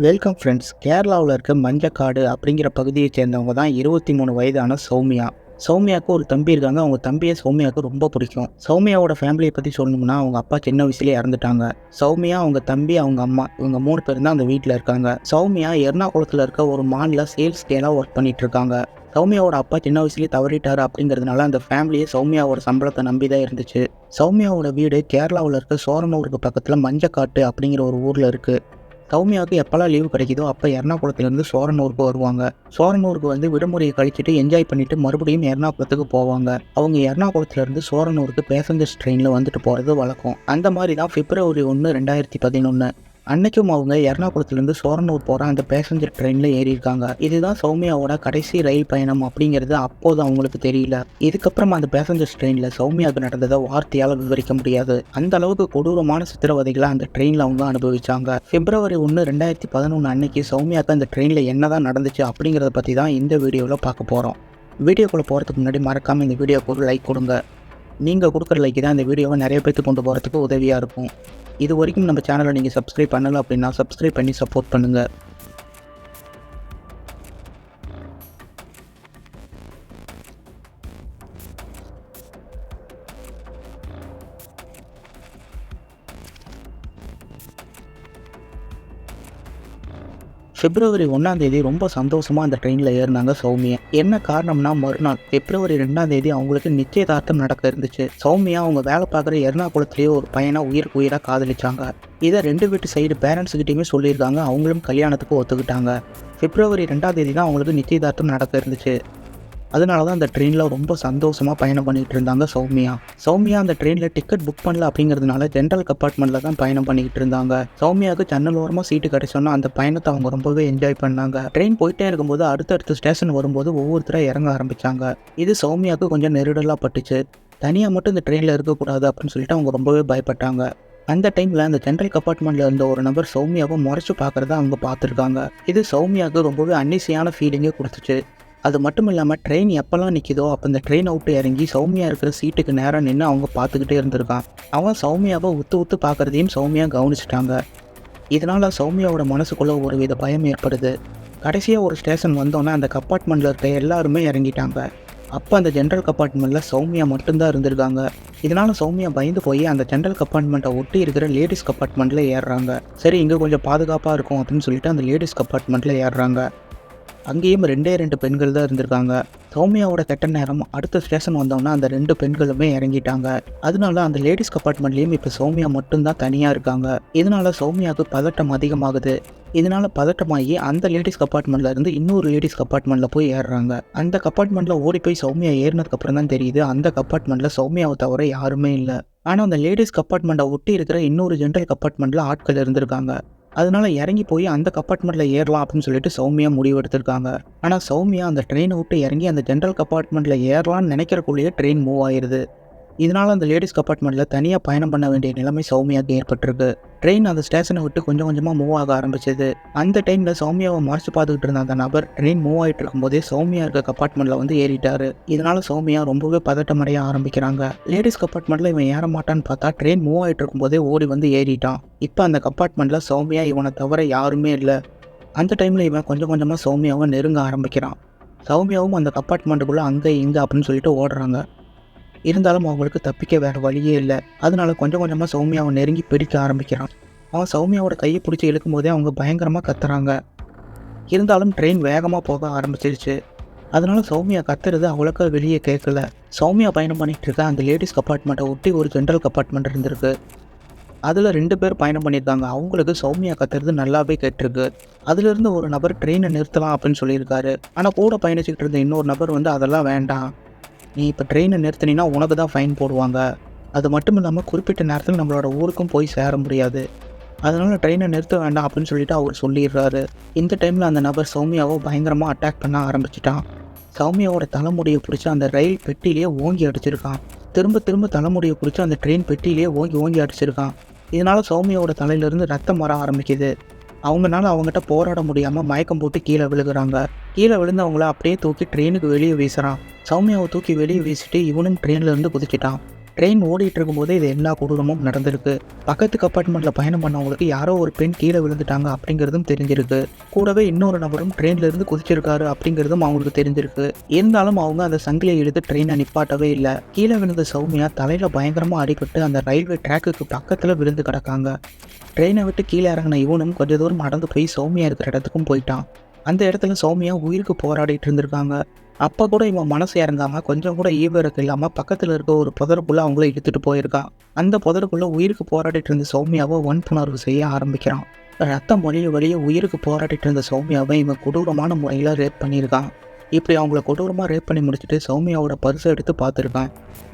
Welcome friends கேரளாவில் இருக்க மஞ்சக்காடு அப்படிங்கிற பகுதியை சேர்ந்தவங்க தான் இருபத்தி மூணு வயதான சௌமியா. சௌமியாவுக்கு ஒரு தம்பி இருக்காங்க. அவங்க தம்பியை சௌமியாவுக்கு ரொம்ப பிடிக்கும். சௌமியாவோட ஃபேமிலியை பற்றி சொல்லணும்னா அவங்க அப்பா சின்ன வயசுலேயே இறந்துட்டாங்க. சௌமியா அவங்க தம்பி அவங்க அம்மா இவங்க மூணு பேர் தான் அந்த வீட்டில் இருக்காங்க. சௌமியா எர்ணாகுளத்தில் இருக்க ஒரு மாலில் சேல்ஸ் கேலாக ஒர்க் பண்ணிட்டு இருக்காங்க. சௌமியாவோட அப்பா சின்ன வயசுலேயே தவறிட்டார் அப்படிங்கிறதுனால அந்த ஃபேமிலியே சௌமியாவோட சம்பளத்தை நம்பி தான் இருந்துச்சு. சௌமியாவோட வீடு கேரளாவில் இருக்க சோரனூருக்கு பக்கத்தில் மஞ்சக்காட்டு அப்படிங்கிற ஒரு ஊரில் இருக்குது சௌமியாவுக்கு எப்போல்லாம் லீவு கிடைக்குதோ அப்போ எர்ணாகுளத்துலேருந்து சோரனூருக்கு வருவாங்க. சோரனூருக்கு வந்து விடுமுறையை கழிச்சிட்டு என்ஜாய் பண்ணிட்டு மறுபடியும் எர்ணாகுளத்துக்கு போவாங்க. அவங்க எர்ணாகுளத்துலேருந்து சோரனூருக்கு பேசஞ்சர்ஸ் ட்ரெயினில் வந்துட்டு போகிறது வழக்கம். அந்த மாதிரி தான் பிப்ரவரி ஒன்று ரெண்டாயிரத்தி பதினொன்று அன்னைக்கும் அவங்க எர்ணாகுளத்துலேருந்து சோரனூர் போகிற அந்த பேசஞ்சர் ட்ரெயினில் ஏறியிருக்காங்க. இதுதான் சௌமியாவோட கடைசி ரயில் பயணம் அப்படிங்கிறது அப்போது அவங்களுக்கு தெரியல. இதுக்கப்புறமா அந்த பேசஞ்சர்ஸ் ட்ரெயினில் சௌமியாவுக்கு நடந்ததை வார்த்தையால் விவரிக்க முடியாது. அந்த அளவுக்கு கொடூரமான சித்திரவதைகளை அந்த ட்ரெயினில் அவங்க அனுபவிச்சாங்க. பிப்ரவரி ஒன்று ரெண்டாயிரத்தி பதினொன்று அன்னைக்கு சௌமியாவுக்கு அந்த ட்ரெயினில் என்னதான் நடந்துச்சு அப்படிங்கிறத பற்றி தான் இந்த வீடியோவில் பார்க்க போகிறோம் வீடியோக்குள்ளே போகிறதுக்கு முன்னாடி மறக்காமல் இந்த வீடியோக்கு ஒரு லைக் கொடுங்க. நீங்கள் கொடுக்குற லைக் தான் இந்த வீடியோவை நிறைய பேருக்கு கொண்டு போகிறதுக்கு உதவியாக இருக்கும். இது வரைக்கும் நம்ம சேனலை நீங்கள் சப்ஸ்கிரைப் பண்ணலை அப்படின்னா சப்ஸ்கிரைப் பண்ணி சப்போர்ட் பண்ணுங்கள் பிப்ரவரி ஒன்றாம் தேதி ரொம்ப சந்தோஷமாக அந்த ட்ரெயினில் ஏறினாங்க சௌமியா. என்ன காரணம்னா மறுநாள் பிப்ரவரி ரெண்டாம் தேதி அவங்களுக்கு நிச்சயதார்த்தம் நடக்க இருந்துச்சு. சௌமியா அவங்க வேலை பார்க்குற எர்ணாகுளத்துலேயே ஒரு பையனை உயிருக்கு உயிராக காதலிச்சாங்க. இதை ரெண்டு வீட்டு சைடு பேரண்ட்ஸ்கிட்டையுமே சொல்லியிருக்காங்க. அவங்களும் கல்யாணத்துக்கு ஒத்துக்கிட்டாங்க. பிப்ரவரி ரெண்டாம் தேதி தான் அவங்களுக்கு நிச்சயதார்த்தம் நடக்க இருந்துச்சு. அதனால தான் அந்த ட்ரெயினில் ரொம்ப சந்தோஷமாக பயணம் பண்ணிகிட்டு இருந்தாங்க சௌமியா. சௌமியா அந்த ட்ரெயினில் டிக்கெட் புக் பண்ணல அப்படிங்கிறதுனால ஜென்ரல் கம்பார்ட்மெண்ட்டில் தான் பயணம் பண்ணிக்கிட்டு இருந்தாங்க. சௌமியாவுக்கு ஜன்னல் ஓரமாக சீட்டு கிடைச்சோன்னா அந்த பயணத்தை அவங்க ரொம்பவே என்ஜாய் பண்ணாங்க. ட்ரெயின் போயிட்டே இருக்கும்போது அடுத்தடுத்த ஸ்டேஷன் வரும்போது ஒவ்வொருத்தராக இறங்க ஆரம்பித்தாங்க இது சௌமியாவுக்கு கொஞ்சம் நெருடலாக பட்டுச்சு. தனியாக மட்டும் இந்த ட்ரெயினில் இருக்கக்கூடாது அப்படின்னு சொல்லிட்டு அவங்க ரொம்பவே பயப்பட்டாங்க. அந்த டைமில் அந்த ஜென்ரல் கம்பார்ட்மெண்ட்டில் இருந்த ஒரு நபர் சௌமியாவை முறைச்சு பார்க்குறத அவங்க பார்த்துருக்காங்க. இது சௌமியாவுக்கு ரொம்பவே அன்னிசையான ஃபீலிங்கே கொடுத்துச்சு. அது மட்டும் இல்லாமல் ட்ரெயின் எப்போல்லாம் நிற்கிதோ அப்போ இந்த ட்ரெயின் அவுட்டு இறங்கி சௌமியா இருக்கிற சீட்டுக்கு நேராக நின்று அவங்க பார்த்துக்கிட்டே இருந்திருக்கான். அவன் சௌமியாவை உத்து உத்து பார்க்குறதையும் சௌமியா கவனிச்சிட்டாங்க. இதனால் சௌமியாவோட மனசுக்குள்ளே ஒரு வித பயம் ஏற்படுது. கடைசியாக ஒரு ஸ்டேஷன் வந்தோன்னே அந்த கப்பார்ட்மெண்ட்டில் இருக்க எல்லாருமே இறங்கிட்டாங்க. அப்போ அந்த ஜென்ரல் கப்பார்ட்மெண்ட்டில் சௌமியா மட்டும்தான் இருந்திருக்காங்க. இதனால் சௌமியா பயந்து போய் அந்த ஜென்ரல் கப்பார்ட்மெண்ட்டை ஒட்டி இருக்கிற லேடிஸ் கப்பார்ட்மெண்ட்டில் ஏறுறாங்க. சரி இங்கே கொஞ்சம் பாதுகாப்பாக இருக்கும் அப்படின்னு சொல்லிட்டு அந்த லேடிஸ் கப்பார்ட்மெண்ட்டில் ஏறுறாங்க. அங்கேயும் ரெண்டே ரெண்டு பெண்கள் தான் இருந்திருக்காங்க. சௌமியாவோட கெட்ட நேரம் அடுத்த ஸ்டேஷன் வந்தோன்னா அந்த ரெண்டு பெண்களுமே இறங்கிட்டாங்க. அதனால அந்த லேடிஸ் கம்பார்ட்மெண்ட்லேயும் இப்போ சௌமியா மட்டும்தான் தனியாக இருக்காங்க. இதனால சௌமியாவுக்கு பதட்டம் அதிகமாகுது. இதனால பதட்டமாகி அந்த லேடிஸ் கம்பார்ட்மெண்ட்ல இருந்து இன்னொரு லேடிஸ் கம்பார்ட்மெண்ட்ல போய் ஏறுறாங்க. அந்த கம்பார்ட்மெண்ட்ல ஓடி போய் சௌமியா ஏறினதுக்கு அப்புறம் தான் தெரியுது அந்த கம்பார்ட்மெண்ட்ல சௌமியாவை தவிர யாருமே இல்லை. ஆனால் அந்த லேடிஸ் கம்பார்ட்மெண்ட்டை ஒட்டி இருக்கிற இன்னொரு ஜென்ரல் கம்பார்ட்மெண்ட்டில் ஆட்கள் இருந்திருக்காங்க. அதனால இறங்கி போய் அந்த கம்பார்ட்மெண்ட்டில் ஏறலாம் அப்படின்னு சொல்லிட்டு சௌமியா முடிவு எடுத்திருக்காங்க. ஆனால் சௌமியா அந்த ட்ரெயினை விட்டு இறங்கி அந்த ஜென்ரல் கம்பார்ட்மெண்ட்டில் ஏறலாம்னு நினைக்கிறக்குள்ளேயே ட்ரெயின் மூவ் ஆயிருது. இதனால் அந்த லேடிஸ் கம்பார்ட்மெண்ட்டில் தனியாக பயணம் பண்ண வேண்டிய நிலைமை சௌமியாவுக்கு ஏற்பட்டிருக்கு. ட்ரெயின் அந்த ஸ்டேஷனை விட்டு கொஞ்சம் கொஞ்சமாக மூவ் ஆக ஆரம்பிச்சது. அந்த டைமில் சௌமியாவை மறைச்சு பார்த்துக்கிட்டு இருந்த அந்த நபர் ட்ரெயின் மூவ் ஆகிட்டு இருக்கும்போதே சௌமியா இருக்க கம்பார்ட்மெண்ட்டில் வந்து ஏறிட்டாரு. இதனால சௌமியா ரொம்பவே பதட்டமடைய ஆரம்பிக்கிறாங்க. லேடிஸ் கம்பார்ட்மெண்ட்டில் இவன் ஏற மாட்டான்னு பார்த்தா ட்ரெயின் மூவ் ஆகிட்டு இருக்கும்போதே ஓடி வந்து ஏறிட்டான். இப்போ அந்த கம்பார்ட்மெண்ட்டில் சௌமியா இவனை தவிர யாருமே இல்லை. அந்த டைமில் இவன் கொஞ்சம் கொஞ்சமாக சௌமியாவை நெருங்க ஆரம்பிக்கிறான். சௌமியாவும் அந்த கம்பார்ட்மெண்ட்டுக்குள்ளே அங்கே இங்கே அப்படின்னு சொல்லிட்டு ஓடுறாங்க. இருந்தாலும் அவங்களுக்கு தப்பிக்க வேறு வழியே இல்லை. அதனால கொஞ்சம் கொஞ்சமாக சௌமியாவை நெருங்கி பிடிக்க ஆரம்பிக்கிறான். அவன் சௌமியாவோட கையை பிடிச்சி இழுக்கும் போதே அவங்க பயங்கரமாக கத்துறாங்க. இருந்தாலும் ட்ரெயின் வேகமாக போக ஆரம்பிச்சிருச்சு. அதனால சௌமியா கத்துறது அவ்வளோக்கா வெளியே கேட்கல சௌமியா பயணம் பண்ணிகிட்டு இருக்க அந்த லேடிஸ் கம்பார்ட்மெண்ட்டை ஒட்டி ஒரு ஜென்ரல் கம்பார்ட்மெண்ட் இருந்திருக்கு. அதில் ரெண்டு பேர் பயணம் பண்ணியிருக்காங்க. அவங்களுக்கு சௌமியா கத்துறது நல்லாவே கேட்டிருக்கு. அதுலேருந்து ஒரு நபர் ட்ரெயினை நிறுத்தலாம் அப்படின்னு சொல்லியிருக்காரு. ஆனால் கூட பயணிச்சுக்கிட்டு இருந்த இன்னொரு நபர் வந்து அதெல்லாம் வேண்டாம். நீ இப்போ ட்ரெயினை நிறுத்தினா உனக்கு தான் ஃபைன் போடுவாங்க. அது மட்டும் இல்லாமல் குறிப்பிட்ட நேரத்தில் நம்மளோட ஊருக்கும் போய் சேர முடியாது. அதனால் ட்ரெயினை நிறுத்த வேண்டாம் அப்படின்னு சொல்லிட்டு அவர் சொல்லிடுறாரு. இந்த டைமில் அந்த நபர் சௌமியாவை பயங்கரமாக அட்டாக் பண்ண ஆரம்பிச்சிட்டான். சௌமியாவோட தலைமுடியை பிடிச்சி அந்த ரயில் பெட்டிலேயே ஓங்கி அடிச்சிருக்கான். திரும்ப திரும்ப தலைமுடியை பிடிச்சி அந்த ட்ரெயின் பெட்டிலேயே ஓங்கி ஓங்கி அடிச்சிருக்கான். இதனால் சௌமியாவோட தலையிலேருந்து ரத்தம் வர ஆரம்பிக்குது. அவங்கனால அவங்ககிட்ட போராட முடியாமல் மயக்கம் போட்டு கீழே விழுகிறாங்க. கீழே விழுந்து அவங்கள அப்படியே தூக்கி ட்ரெயினுக்கு வெளியே வீசுகிறான் சௌமியாவை தூக்கி வெளியே வீசிட்டு இவனும் ட்ரெயினில் இருந்து குதிச்சிட்டான் ட்ரெயின் ஓடிட்டு இருக்கும்போதே இது எல்லா கொடூரமும் நடந்திருக்கு. பக்கத்து கம்பார்ட்மெண்ட்டில் பயணம் பண்ணவங்களுக்கு யாரோ ஒரு பெண் கீழே விழுந்துட்டாங்க அப்படிங்கிறதும் தெரிஞ்சிருக்கு. கூடவே இன்னொரு நபரும் ட்ரெயின்ல இருந்து குதிச்சிருக்காரு அப்படிங்கிறதும் அவங்களுக்கு தெரிஞ்சிருக்கு. இருந்தாலும் அவங்க அந்த சங்கிலியை எடுத்து ட்ரெயினை நிப்பாட்டவே இல்லை. கீழே விழுந்த சௌமியா தலையில பயங்கரமா அடிபட்டு அந்த ரயில்வே ட்ராக்குக்கு பக்கத்துல விழுந்து கிடக்காங்க. ட்ரெயினை விட்டு கீழே இறங்கின இவனும் கொஞ்ச தூரம் நடந்து போய் சௌமியா இருக்கிற இடத்துக்கும் போயிட்டான். அந்த இடத்துல சௌமியா உயிருக்கு போராடிட்டு இருந்திருக்காங்க. அப்போ கூட இவன் மனசு இறங்காமல் கொஞ்சம் கூட ஈவிரக்கு இல்லாமல் பக்கத்தில் இருக்க ஒரு புதருக்குள்ளே அவங்கள இழுத்துட்டு போயிருக்கான். அந்த புதருக்குள்ளே உயிருக்கு போராடிட்டு இருந்த சௌமியாவை வன்புணர்வு செய்ய ஆரம்பிக்கிறான். ரத்தம் வழிய வழிய உயிருக்கு போராடிட்டு இருந்த சௌமியாவை இவன் கொடூரமான முறையில் ரேப் பண்ணியிருக்கான். இப்படி அவங்கள கொடூரமாக ரேப் பண்ணி முடிச்சுட்டு சௌமியாவோட பர்ஸை எடுத்து பார்த்துருக்கான்.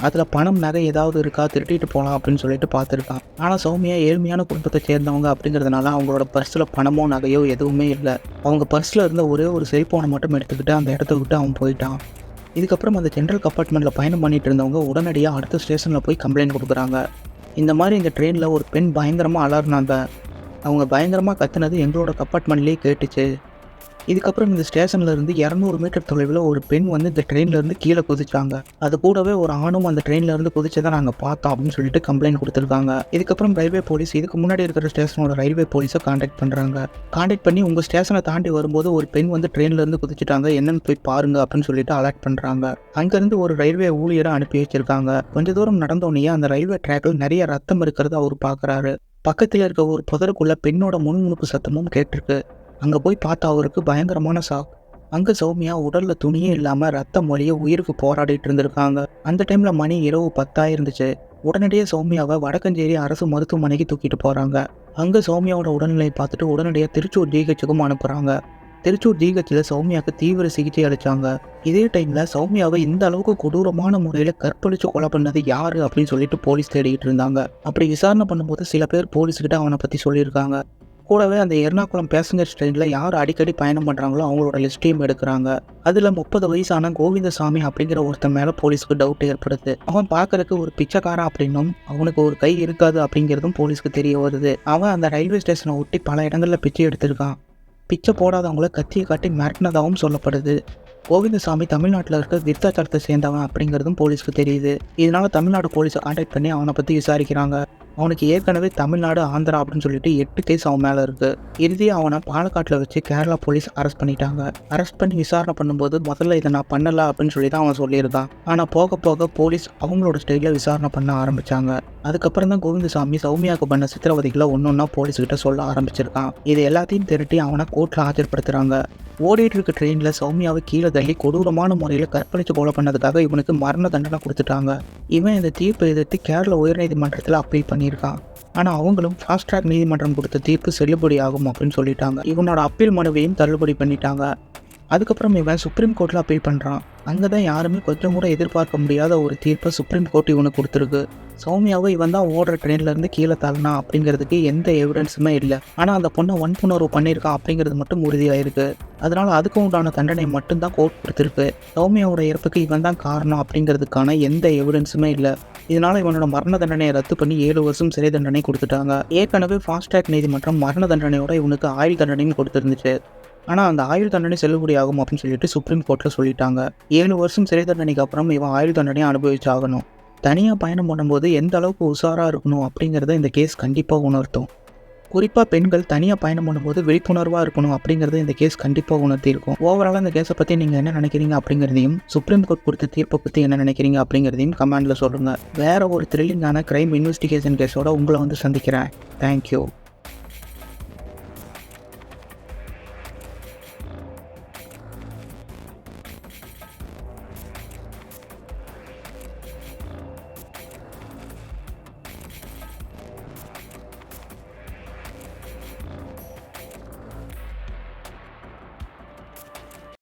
அதில் பணம் நகை ஏதாவது இருக்கா? திருட்டிட்டு போகலாம் அப்படின்னு சொல்லிட்டு பார்த்துருக்கான். ஆனால் சௌமியா ஏழ்மையான குடும்பத்தை சேர்ந்தவங்க அப்படிங்கிறதுனால அவங்களோட பர்ஸில் பணமோ நகையோ எதுவுமே இல்லை. அவங்க பர்ஸில் இருந்த ஒரே ஒரு செல்ஃபோனை மட்டும் எடுத்துக்கிட்டு அந்த இடத்த விட்டு அவன் போயிட்டான். இதுக்கப்புறம் அந்த ஜென்ரல் கம்பார்ட்மெண்ட்டில் பயணம் பண்ணிட்டு இருந்தவங்க உடனடியாக அடுத்த ஸ்டேஷனில் போய் கம்ப்ளைண்ட் கொடுக்குறாங்க. இந்த மாதிரி இந்த ட்ரெயினில் ஒரு பெண் பயங்கரமாக அலர்னாங்க அவங்க பயங்கரமாக கத்துனது எங்களோட கம்பார்ட்மெண்ட்லேயே கேட்டுச்சு. இதுக்கப்புறம் இந்த ஸ்டேஷன்ல இருந்து இரநூறு மீட்டர் தொலைவில் ஒரு பெண் வந்து இந்த ட்ரெயின்ல இருந்து கீழே குதிச்சாங்க. அது கூடவே ஒரு ஆணும் அந்த ட்ரெயின்ல இருந்து குதிச்சதை நாங்கள் பார்த்தோம் அப்படின்னு சொல்லிட்டு கம்ப்ளைண்ட் கொடுத்துருக்காங்க. இதுக்கப்புறம் ரயில்வே போலீஸ் இதுக்கு முன்னாடி இருக்கிற ஸ்டேஷனோட ரயில்வே போலீஸை காண்டாக்ட் பண்ணுறாங்க காண்டாக்ட் பண்ணி உங்கள் ஸ்டேஷனை தாண்டி வரும்போது ஒரு பெண் வந்து ட்ரெயின்ல இருந்து குதிச்சிட்டாங்க. என்னன்னு போய் பாருங்க அப்படின்னு சொல்லிட்டு அலர்ட் பண்ணுறாங்க அங்கேருந்து ஒரு ரயில்வே ஊழியரை அனுப்பி வச்சிருக்காங்க. கொஞ்ச தூரம் நடந்தோடனே அந்த ரயில்வே ட்ராக்கில் நிறைய ரத்தம் இருக்கிறத அவர் பார்க்குறாரு பக்கத்தில் இருக்க ஒரு புதருக்குள்ள பெண்ணோட முன்முணுப்பு சத்தமும் கேட்டிருக்கு. அங்கே போய் பார்த்தா அவருக்கு பயங்கரமான ஷாக். அங்கே சௌமியா உடலில் துணியே இல்லாமல் ரத்தம் மொழியை உயிருக்கு போராடிட்டு இருந்திருக்காங்க. அந்த டைமில் மணி இரவு பத்தாயிருந்துச்சு. இருந்துச்சு உடனடியாக சௌமியாவை வடக்கஞ்சேரி அரசு மருத்துவமனைக்கு தூக்கிட்டு போகிறாங்க அங்கே சௌமியாவோட உடல்நிலையை பார்த்துட்டு உடனடியாக திருச்சூர் ஜிஹெச்சுக்கும் அனுப்புகிறாங்க திருச்சூர் ஜிஹெச்சில் சௌமியாவுக்கு தீவிர சிகிச்சை அளித்தாங்க இதே டைமில் சௌமியாவை இந்த அளவுக்கு கொடூரமான முறையில் கற்பழித்து கொலை பண்ணது யார் அப்படின்னு சொல்லிட்டு போலீஸ் தேடிக்கிட்டு இருந்தாங்க. அப்படி விசாரணை பண்ணும்போது சில பேர் போலீஸ்கிட்ட அவனை பற்றி சொல்லியிருக்காங்க. கூடவே அந்த எர்ணாகுளம் பேசஞ்சர் ட்ரெயினில் யார் அடிக்கடி பயணம் பண்ணுறாங்களோ அவங்களோட லிஸ்ட்டையும் எடுக்கிறாங்க. அதில் முப்பது வயசான கோவிந்தசாமி அப்படிங்கிற ஒருத்தன் மேலே போலீஸ்க்கு டவுட் ஏற்படுது. அவன் பார்க்கறதுக்கு ஒரு பிச்சைக்காரன் அப்படின்னும் அவனுக்கு ஒரு கை இருக்காது அப்படிங்கிறதும் போலீஸ்க்கு தெரிய வருது. அவன் அந்த ரயில்வே ஸ்டேஷனை ஒட்டி பல இடங்களில் பிச்சை எடுத்திருக்கான். பிச்சை போடாதவங்கள கத்தியை காட்டி மிரட்டினதாகவும் சொல்லப்படுது. கோவிந்தசாமி தமிழ்நாட்டில் இருக்க விருத்தாச்சலத்தை சேர்ந்தவன் அப்படிங்கிறதும் போலீஸ்க்கு தெரியுது. இதனால தமிழ்நாடு போலீஸை கான்டாக்ட் பண்ணி அவனை பற்றி விசாரிக்கிறாங்க. அவனுக்கு ஏற்கனவே தமிழ்நாடு ஆந்திரா அப்படின்னு சொல்லிட்டு எட்டு கேஸ் அவன் மேலே இருக்கு. இறுதியாக அவனை பாலக்காட்டில் வச்சு கேரளா போலீஸ் அரெஸ்ட் பண்ணிட்டாங்க. அரெஸ்ட் பண்ணி விசாரணை பண்ணும்போது முதல்ல இதை நான் பண்ணல அப்படின்னு சொல்லி தான் அவன் சொல்லியிருந்தான். ஆனால் போக போக போலீஸ் அவங்களோட ஸ்டைலில் விசாரணை பண்ண ஆரம்பிச்சாங்க. அதுக்கப்புறம் தான் கோவிந்தசாமி சௌமியாவுக்கு பண்ண சித்திரவதைகளை ஒன்று ஒன்றா போலீஸ்கிட்ட சொல்ல ஆரம்பிச்சிருக்கான். இது எல்லாத்தையும் திரட்டி அவனை கோர்ட்டில் ஆஜர்படுத்துகிறாங்க ஓடிட்டு இருக்க ட்ரெயினில் சௌமியாவை கீழே தள்ளி கொடூரமான முறையில் கற்பழிச்சு கொலை பண்ணதுக்காக இவனுக்கு மரண தண்டனை கொடுத்துட்டாங்க. இவன் இந்த தீர்ப்பை எதிர்த்து கேரள உயர்நீதிமன்றத்தில் அப்பீல் பண்ணியிருக்கா. ஆனால் அவங்களும் ஃபாஸ்ட் ட்ராக் நீதிமன்றம் கொடுத்த தீர்ப்பு செல்லுபடி ஆகும் அப்படின்னு சொல்லிட்டாங்க. இவனோட அப்பீல் மனுவையும் தள்ளுபடி பண்ணிட்டாங்க. அதுக்கப்புறம் இவன் சுப்ரீம் கோர்ட்டில் அப்பீல் பண்ணுறான் அங்கே தான் யாருமே கொஞ்சம் கூட எதிர்பார்க்க முடியாத ஒரு தீர்ப்பை சுப்ரீம் கோர்ட் இவனுக்கு கொடுத்துருக்கு. சௌமியாவை இவன் தான் ஓடுற ட்ரெயின்லேருந்து கீழே தள்ளனா அப்படிங்கிறதுக்கு எந்த எவிடன்ஸுமே இல்லை. ஆனால் அந்த பொண்ணை வன்புணர்வு பண்ணியிருக்கான் அப்படிங்கிறது மட்டும் உறுதியாயிருக்கு. அதனால் அதுக்கு உண்டான தண்டனை மட்டும்தான் கோர்ட் கொடுத்துருக்கு. சௌமியாவோட இறப்புக்கு இவன் தான் காரணம் அப்படிங்கிறதுக்கான எந்த எவிடன்ஸுமே இல்லை. இதனால் இவனோட மரண தண்டனையை ரத்து பண்ணி ஏழு வருஷம் சிறை தண்டனை கொடுத்துட்டாங்க. ஏற்கனவே ஃபாஸ்ட்ராக் நீதிமன்றம் மரண தண்டனையோட இவனுக்கு ஆயுள் தண்டனையும் கொடுத்துருந்துச்சு. ஆனால் அந்த ஆயுள் தண்டனை செல்லுபடியாகும் அப்படின்னு சொல்லிட்டு சுப்ரீம் கோர்ட்டில் சொல்லிட்டாங்க. ஏழு வருஷம் சிறை தண்டனைக்கு அப்புறம் இவன் ஆயுள் தண்டனையை அனுபவிச்சாகணும். தனியாக பயணம் பண்ணும்போது எந்த அளவுக்கு உஷாராக இருக்கணும் அப்படிங்கிறத இந்த கேஸ் கண்டிப்பாக உணர்த்தும். குறிப்பாக பெண்கள் தனியாக பயணம் பண்ணும்போது விழிப்புணர்வாக இருக்கணும் அப்படிங்கிறத இந்த கேஸ் கண்டிப்பாக உணர்த்தியிருக்கும். ஓவராலாக இந்த கேஸை பற்றி நீங்கள் என்ன நினைக்கிறீங்க அப்படிங்கிறதையும் சுப்ரீம் கோர்ட் கொடுத்த தீர்ப்பை பற்றி என்ன நினைக்கிறீங்க அப்படிங்கிறதையும் கமெண்டில் சொல்லுங்கள் வேறு ஒரு த்ரில்லிங்கான க்ரைம் இன்வெஸ்டிகேஷன் கேஸோட உங்களை வந்து சந்திக்கிறேன். தேங்க்யூ